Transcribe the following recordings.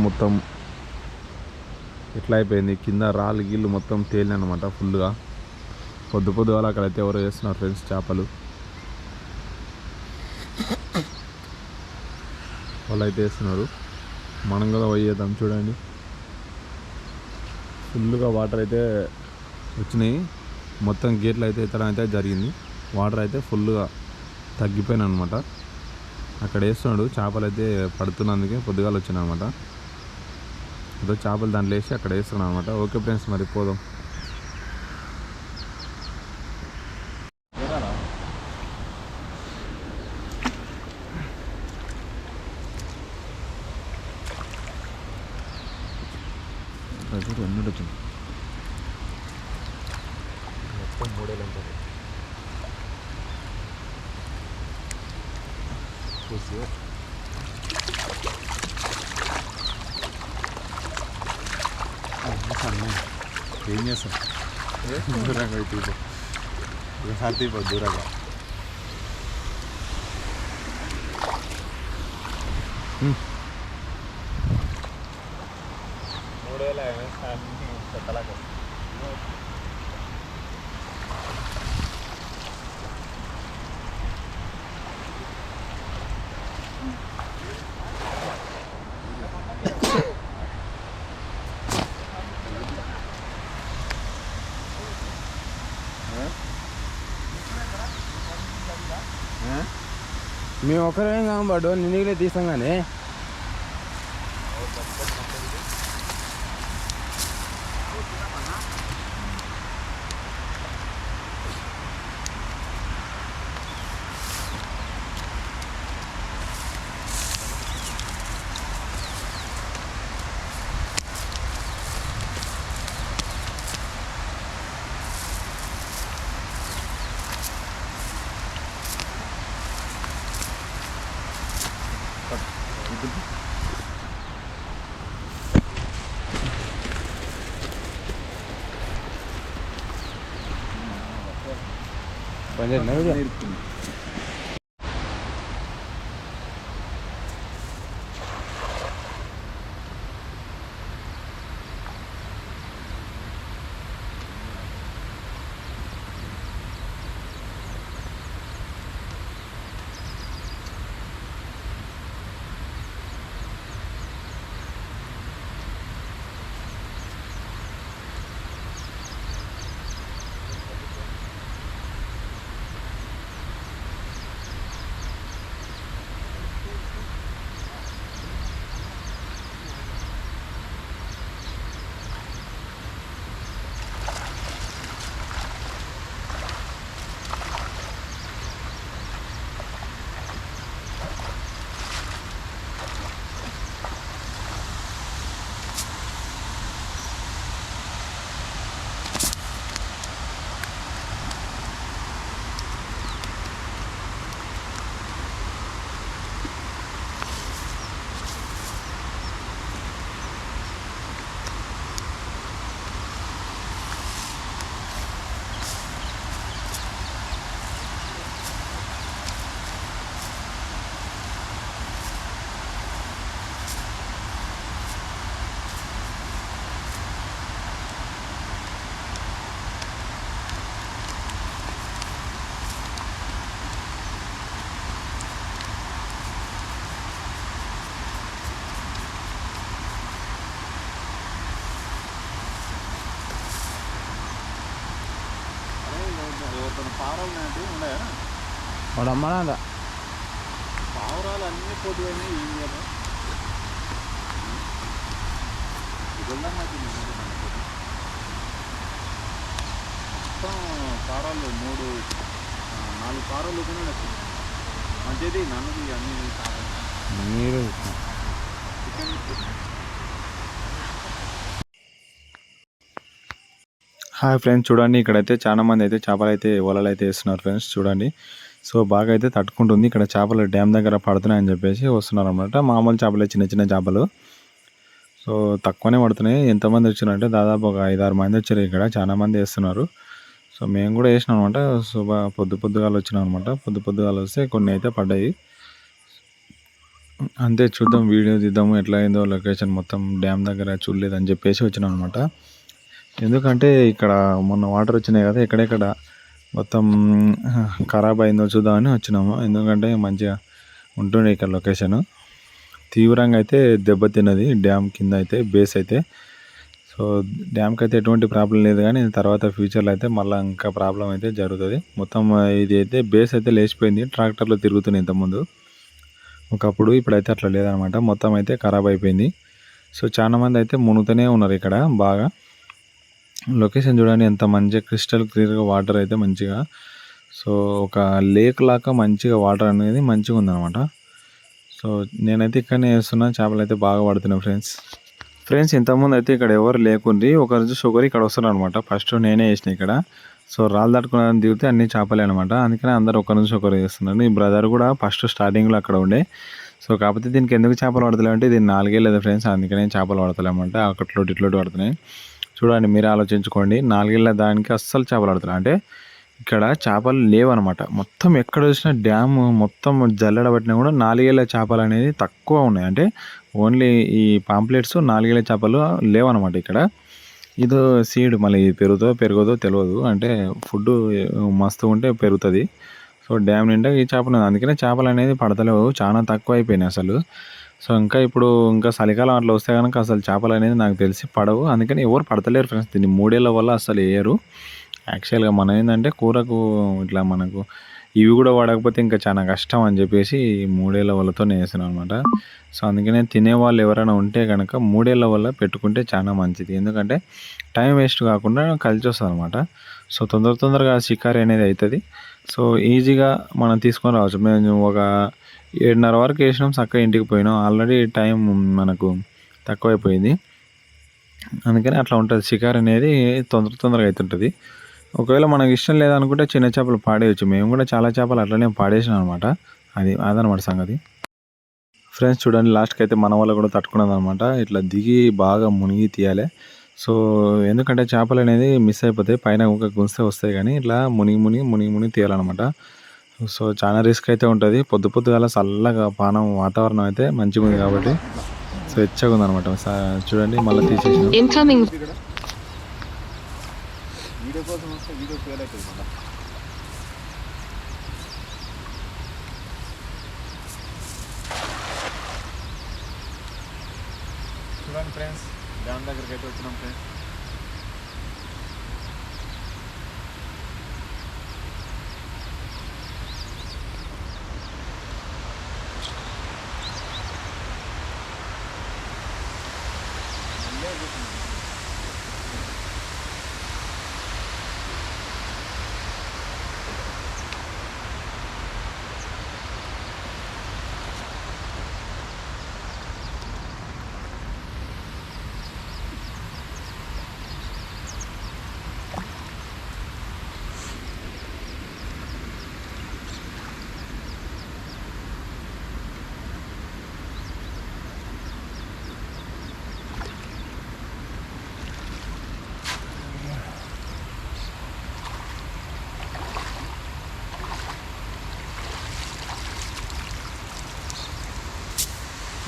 మొత్తం ఎట్లా అయిపోయింది? కింద రాళ్ళు గీళ్ళు మొత్తం తేలినమాట ఫుల్గా పొద్దు పొద్దుగాల అక్కడైతే ఎవరో చేస్తున్నారు ఫ్రెండ్స్ చేపలు. వాళ్ళు అయితే వేస్తున్నారు మనం కూడా పోయేద్దాం చూడండి. ఫుల్గా వాటర్ అయితే వచ్చినాయి. మొత్తం గేట్లు అయితే ఎత్తడం అయితే జరిగింది. వాటర్ అయితే ఫుల్గా తగ్గిపోయినాయి అనమాట అక్కడ వేస్తున్నాడు చేపలు అయితే పడుతున్నందుకే పొద్దుగాల వచ్చినాయి అనమాట ఇదో చేపలు దాంట్లో వేసి అక్కడ వేస్తున్నాను అనమాట ఓకే ఫ్రెండ్స్ మరి పోదాం. ఎన్నడు వచ్చింది మొత్తం మూడేళ్ళు ఉంటుంది చూసి 참네. 이 녀석. 노란 걸 들고. 이거 다 들고 놀아봐. 응. 노래를 하면 사람이 더 달라졌어. మేము ఒకరేం కాబట్టు నిన్నగిలే తీసాం కానీ கொஞ்சம் వాడు అమ్మడా పావురాలు అన్నీ పోటీ అయినాయి ఏం చేయాలి. మొత్తం పారాలు మూడు నాలుగు పారాలు కూడా మంచిది నన్నది అన్ని మీరు హాయ్ ఫ్రెండ్స్ చూడండి ఇక్కడైతే చాలా మంది అయితే చేపలు అయితే వలలు అయితే వేస్తున్నారు ఫ్రెండ్స్ చూడండి. సో బాగా అయితే తట్టుకుంటుంది. ఇక్కడ చేపలు డ్యామ్ దగ్గర పడుతున్నాయని చెప్పేసి వస్తున్నారు అనమాట మామూలు చేపలే చిన్న చిన్న చేపలు. సో తక్కువనే పడుతున్నాయి. ఎంతమంది వచ్చారంటే దాదాపు ఒక ఐదారు మంది వచ్చారు ఇక్కడ. చాలా మంది వేస్తున్నారు. సో మేము కూడా వేసినాం అనమాట సో పొద్దు పొద్దుగాలు వచ్చినాం అనమాట పొద్దు పొద్దుగాలు వస్తే కొన్ని అయితే పడ్డాయి. అంతే చూద్దాం వీడియో తీద్దాము ఎట్లా అయిందో లొకేషన్ మొత్తం డ్యామ్ దగ్గర చూడలేదు అని చెప్పేసి వచ్చినాం అనమాట ఎందుకంటే ఇక్కడ మొన్న వాటర్ వచ్చినాయి కదా ఎక్కడెక్కడ మొత్తం ఖరాబ్ అయిందో చూద్దామని వచ్చినాము. ఎందుకంటే మంచిగా ఉంటుండే ఇక్కడ లొకేషన్. తీవ్రంగా అయితే దెబ్బతిన్నది డ్యామ్ కింద అయితే బేస్ అయితే. సో డ్యామ్కి అయితే ఎటువంటి ప్రాబ్లం లేదు కానీ తర్వాత ఫ్యూచర్లో అయితే మళ్ళీ ఇంకా ప్రాబ్లం అయితే జరుగుతుంది. మొత్తం ఇది అయితే బేస్ అయితే లేచిపోయింది ట్రాక్టర్లో తిరుగుతున్నాయి ఇంతకుముందు. ఒకప్పుడు ఇప్పుడైతే అట్లా లేదనమాట. మొత్తం అయితే ఖరాబ్ అయిపోయింది. సో చాలా మంది అయితే మునుగుతూనే ఉన్నారు ఇక్కడ బాగా. లొకేషన్ చూడండి ఎంత మంచిగా క్రిస్టల్ క్లియర్గా వాటర్ అయితే మంచిగా. సో ఒక లేక్ లాగా మంచిగా వాటర్ అనేది మంచిగా ఉందన్నమాట. సో నేనైతే ఇక్కడనే వేస్తున్నా చేపలు అయితే బాగా పడుతున్నాయి ఫ్రెండ్స్. ఫ్రెండ్స్ ఇంతకుముందు అయితే ఇక్కడ ఎవరు లేకుంది ఒకరోజు షుగర్ ఇక్కడ వస్తున్నారు అనమాట ఫస్ట్ నేనే వేసిన ఇక్కడ. సో రాళ్ళు తట్టుకున్నారని దిగితే అన్ని చేపలే అనమాట అందుకనే అందరు ఒకరి నుంచి ఒకరు చేస్తున్నారు ఈ బ్రదర్ కూడా ఫస్ట్ స్టార్టింగ్లో అక్కడ ఉండే. సో కాకపోతే దీనికి ఎందుకు చేపలు పడతలే అంటే దీన్ని నాలుగే లేదు ఫ్రెండ్స్. అందుకనే చేపలు పడతలేమంటే అక్కట్లో ఇట్లోటి పడుతున్నాయి. చూడండి మీరు ఆలోచించుకోండి. నాలుగేళ్ళ దానికి అస్సలు చేపలు పడుతున్నాయి అంటే ఇక్కడ చేపలు లేవనమాట. మొత్తం ఎక్కడ చూసినా డ్యామ్ మొత్తం జల్లెడ పట్టినా కూడా నాలుగేళ్ళ చేపలు అనేది తక్కువ ఉన్నాయి. అంటే ఓన్లీ ఈ పాంప్లెట్స్ నాలుగేళ్ళ చేపలు లేవనమాట ఇక్కడ. ఇది సీడ్ మళ్ళీ పెరుగుతో పెరగదో తెలియదు అంటే ఫుడ్ మస్తు ఉంటే పెరుగుతుంది. సో డ్యామ్ నిండా ఈ చేపలు అందుకనే చేపలు అనేది పడతలేవు. చాలా తక్కువ అయిపోయినాయి అసలు. సో ఇంకా ఇప్పుడు ఇంకా చలికాలం అట్లా వస్తే కనుక అసలు చేపలు అనేది నాకు తెలిసి పడవు. అందుకని ఎవరు పడతలేరు ఫ్రెండ్స్. దీన్ని మూడేళ్ళ వల్ల అసలు వేయరు యాక్చువల్గా మనం ఏంటంటే కూరకు ఇట్లా మనకు ఇవి కూడా పడకపోతే ఇంకా చాలా కష్టం అని చెప్పేసి మూడేళ్ళ వల్లతోనే వేసాను అనమాట సో అందుకనే తినేవాళ్ళు ఎవరైనా ఉంటే కనుక మూడేళ్ళ వల్ల పెట్టుకుంటే చాలా మంచిది. ఎందుకంటే టైం వేస్ట్ కాకుండా కలిసి వస్తుంది అనమాట సో తొందర తొందరగా షికారి అనేది అవుతుంది. సో ఈజీగా మనం తీసుకొని రావచ్చు. మేము ఒక ఏడున్నర వరకు వేసినాం చక్కగా ఇంటికి పోయినాం. ఆల్రెడీ టైం మనకు తక్కువైపోయింది. అందుకని అట్లా ఉంటుంది. షికార్ అనేది తొందర తొందరగా అవుతుంటుంది ఒకవేళ మనకు ఇష్టం లేదనుకుంటే చిన్న చేపలు పాడేయచ్చు. మేము కూడా చాలా చేపలు అట్లనే పాడేసినాం అనమాట అది అదనమాట సంగతి. ఫ్రెండ్స్ చూడండి లాస్ట్కి అయితే మన వాళ్ళు కూడా తట్టుకున్నది అనమాట ఇట్లా దిగి బాగా మునిగి తీయాలి. సో ఎందుకంటే చేపలు అనేది మిస్ అయిపోతాయి. పైన ఒక గుంస్తే వస్తాయి కానీ ఇట్లా మునిగి మునిగి మునిగి మునిగి తీయాలన్నమాట. సో చాలా రిస్క్ అయితే ఉంటుంది. పొద్దు పొద్దుగాల చల్లగా పానం వాతావరణం అయితే మంచిగా ఉంది కాబట్టి సో వెచ్చగా ఉందన్నమాట. సా- చూడండి మళ్ళీ తీసేసిన. మళ్ళీ చూడండి ఫ్రెండ్స్ డ్యామ్ దగ్గరికి అయితే వచ్చినాం ఫ్రెండ్స్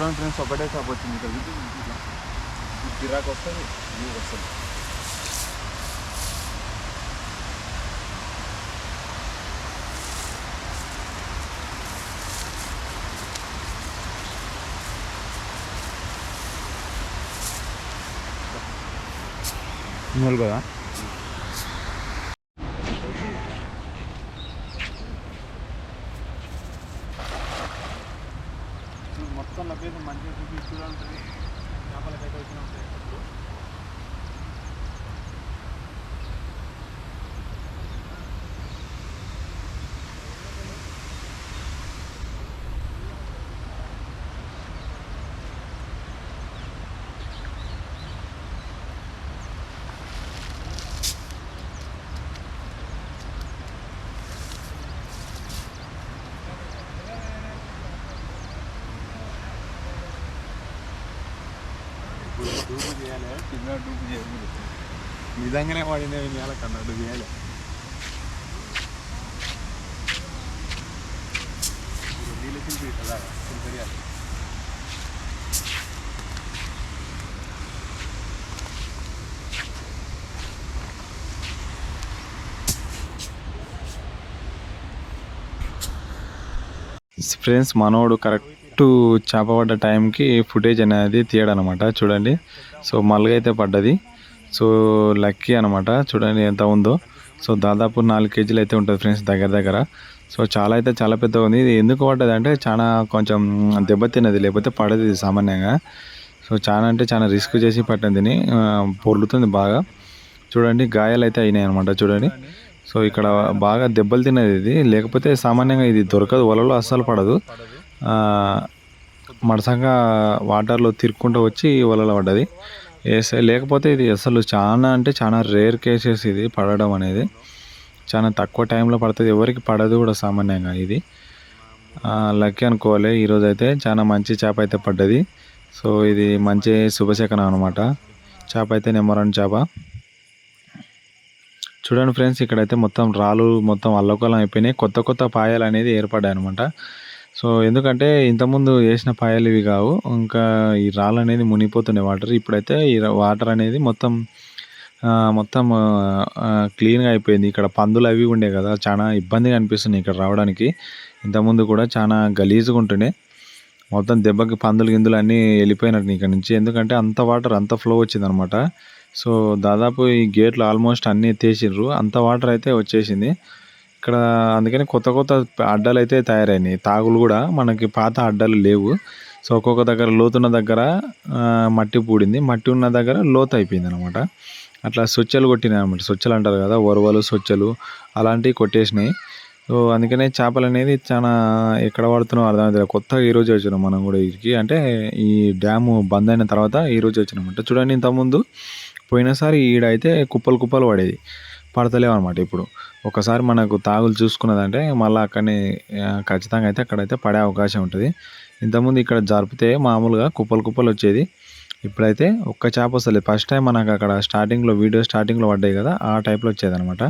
చూడండి ఫ్రెండ్స్ ఒకటే షాప్ వచ్చింది ఇక్కడ. గిరాకు వస్తుంది వ్యూ వస్తుంది. మూలు కదా? డూపు చేయాలి కింద డూపు చేయాలి నిజంగానే వాడిన చేయాలి కన్నట్టు ఫ్రెండ్స్ మనోడు కరెక్ట్ చేప పడ్డ టైంకి ఫుటేజ్ అనేది తీయడం అనమాట చూడండి. సో మల్లుగా అయితే పడ్డది. సో లక్కీ అనమాట చూడండి ఎంత ఉందో. సో దాదాపు నాలుగు కేజీలు అయితే ఉంటుంది ఫ్రెండ్స్ దగ్గర దగ్గర. సో చాలా అయితే చాలా పెద్దగా ఉంది. ఇది ఎందుకు పడ్డది అంటే చాలా కొంచెం దెబ్బతిన్నది లేకపోతే పడదు ఇది సామాన్యంగా. సో చాలా అంటే చాలా రిస్క్ చేసి పట్టింది పొర్లుతుంది బాగా. చూడండి గాయాలు అయితే అయినాయి అనమాట చూడండి. సో ఇక్కడ బాగా దెబ్బలు తిన్నది ఇది. లేకపోతే సామాన్యంగా ఇది దొరకదు వలలో అస్సలు పడదు. మడసంగా వాటర్లో తిరుక్కుంటూ వచ్చి వలలో పడ్డది. వేస్తే లేకపోతే ఇది అసలు చాలా అంటే చాలా రేర్ కేసెస్ ఇది పడడం అనేది. చాలా తక్కువ టైంలో పడుతుంది. ఎవరికి పడదు కూడా సామాన్యంగా ఇది. లక్కీ అనుకోవాలి. ఈరోజు అయితే చాలా మంచి చేప అయితే పడ్డది. సో ఇది మంచి శుభశకనం అనమాట చేప అయితే నెంబర్ వన్ చేప. చూడండి ఫ్రెండ్స్ ఇక్కడైతే మొత్తం రాళ్ళు మొత్తం అల్లకలం అయిపోయినాయి. కొత్త కొత్త పాయలు అనేది ఏర్పడ్డాయి అనమాట సో ఎందుకంటే ఇంతకుముందు వేసిన పాయలు ఇవి కావు. ఇంకా ఈ రాళ్ళు అనేది మునిగిపోతున్నాయి వాటర్. ఇప్పుడైతే ఈ వాటర్ అనేది మొత్తం మొత్తం క్లీన్గా అయిపోయింది. ఇక్కడ పందులు అవి ఉండే కదా చాలా ఇబ్బందిగా అనిపిస్తుంది ఇక్కడ రావడానికి. ఇంతకుముందు కూడా చాలా గలీజ్గా ఉంటుండే. మొత్తం దెబ్బకి పందులు గిందులు అన్నీ వెళ్ళిపోయినట్టు ఇక్కడ నుంచి. ఎందుకంటే అంత వాటర్ అంత ఫ్లో వచ్చిందనమాట. సో దాదాపు ఈ గేట్లు ఆల్మోస్ట్ అన్నీ ఎత్తేసిండ్రు అంత వాటర్ అయితే వచ్చేసింది. ఇక్కడ అందుకని కొత్త కొత్త అడ్డాలు అయితే తయారైనాయి. తాగులు కూడా మనకి పాత అడ్డాలు లేవు. సో ఒక్కొక్క దగ్గర లోతున్న దగ్గర మట్టి పూడింది. మట్టి ఉన్న దగ్గర లోతు అయిపోయింది అనమాట అట్లా స్వచ్ఛలు కొట్టినాయి అనమాట స్వచ్ఛలు అంటారు కదా ఒరవలు స్వచ్ఛలు అలాంటివి కొట్టేసినాయి. సో అందుకనే చేపలు అనేది చాలా ఎక్కడ పడుతున్నాం అర్థమవుతుంది కొత్తగా ఈరోజు వచ్చినాం మనం కూడా ఇక్కడికి. అంటే ఈ డ్యాము బంద్ అయిన తర్వాత ఈరోజు వచ్చినామంట. చూడండి ఇంతకుముందు పోయినసారి ఈడ అయితే కుప్పలు కుప్పలు పడేది. పడతలేవు అనమాట ఇప్పుడు. ఒకసారి మనకు తాగులు చూసుకున్నదంటే మళ్ళీ అక్కడనే ఖచ్చితంగా అయితే అక్కడైతే పడే అవకాశం ఉంటుంది. ఇంతకుముందు ఇక్కడ జరిపితే మామూలుగా కుప్పలు కుప్పలు వచ్చేది. ఇప్పుడైతే ఒక్క చేప వస్తలేదు. ఫస్ట్ టైం మనకు అక్కడ స్టార్టింగ్లో వీడియో స్టార్టింగ్లో పడ్డాయి కదా ఆ టైప్లో వచ్చేది అనమాట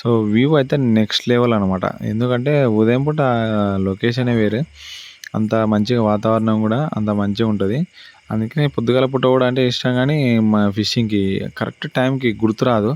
సో వ్యూ అయితే నెక్స్ట్ లెవెల్ అనమాట ఎందుకంటే ఉదయం పూట లొకేషనే వేరే. అంత మంచిగా వాతావరణం కూడా అంత మంచిగా ఉంటుంది. అందుకనే పొద్దుగాల పూట కూడా అంటే ఇష్టం కానీ మా ఫిషింగ్కి కరెక్ట్ టైంకి గుర్తురాదు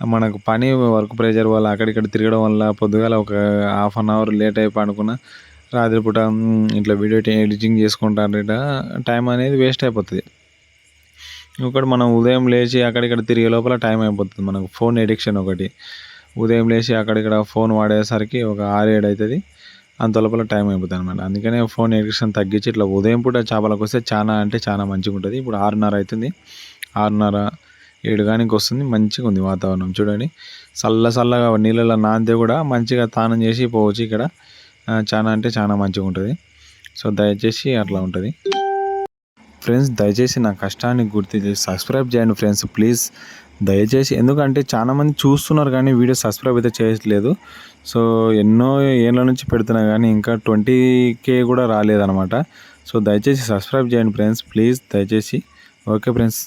మనకు పని వర్క్ ప్రెషర్ వల్ల అక్కడిక్కడ తిరగడం వల్ల పొద్దుగాల ఒక హాఫ్ అన్ అవర్ లేట్ అయిపోయి పడుకున్న రాత్రిపూట ఇట్లా వీడియో ఎడిటింగ్ చేసుకుంటారట ఇట్లా టైం అనేది వేస్ట్ అయిపోతుంది. ఒకటి మనం ఉదయం లేచి అక్కడిక్కడ తిరిగే లోపల టైం అయిపోతుంది మనకు. ఫోన్ ఎడిక్షన్ ఒకటి. ఉదయం లేచి అక్కడిక్కడ ఫోన్ వాడేసరికి ఒక ఆరు ఏడు అవుతుంది అంత లోపల టైం అయిపోతుంది అనమాట అందుకనే ఫోన్ ఎడిక్షన్ తగ్గించి ఇట్లా ఉదయం పూట చేపలకు వస్తే చాలా అంటే చాలా మంచిగా ఉంటుంది ఇప్పుడు ఆరున్నర అవుతుంది ఆరున్నర ఏడుగానికి వస్తుంది మంచిగా ఉంది వాతావరణం. చూడండి చల్ల చల్లగా నీళ్ళలో నానితే కూడా మంచిగా తానం చేసి పోవచ్చు ఇక్కడ. చాలా అంటే చాలా మంచిగా ఉంటుంది సో దయచేసి అట్లా ఉంటుంది. ఫ్రెండ్స్ దయచేసి నా కష్టాన్ని గుర్తు చేసి సబ్స్క్రైబ్ చేయండి ఫ్రెండ్స్ ప్లీజ్. దయచేసి ఎందుకంటే చాలామంది చూస్తున్నారు కానీ వీడియో సబ్స్క్రైబ్ అయితే చేయట్లేదు. సో ఎన్నో ఏళ్ళ నుంచి పెడుతున్నా కానీ ఇంకా ట్వంటీ కే కూడా రాలేదనమాట సో దయచేసి సబ్స్క్రైబ్ చేయండి ఫ్రెండ్స్ ప్లీజ్. దయచేసి ఓకే ఫ్రెండ్స్.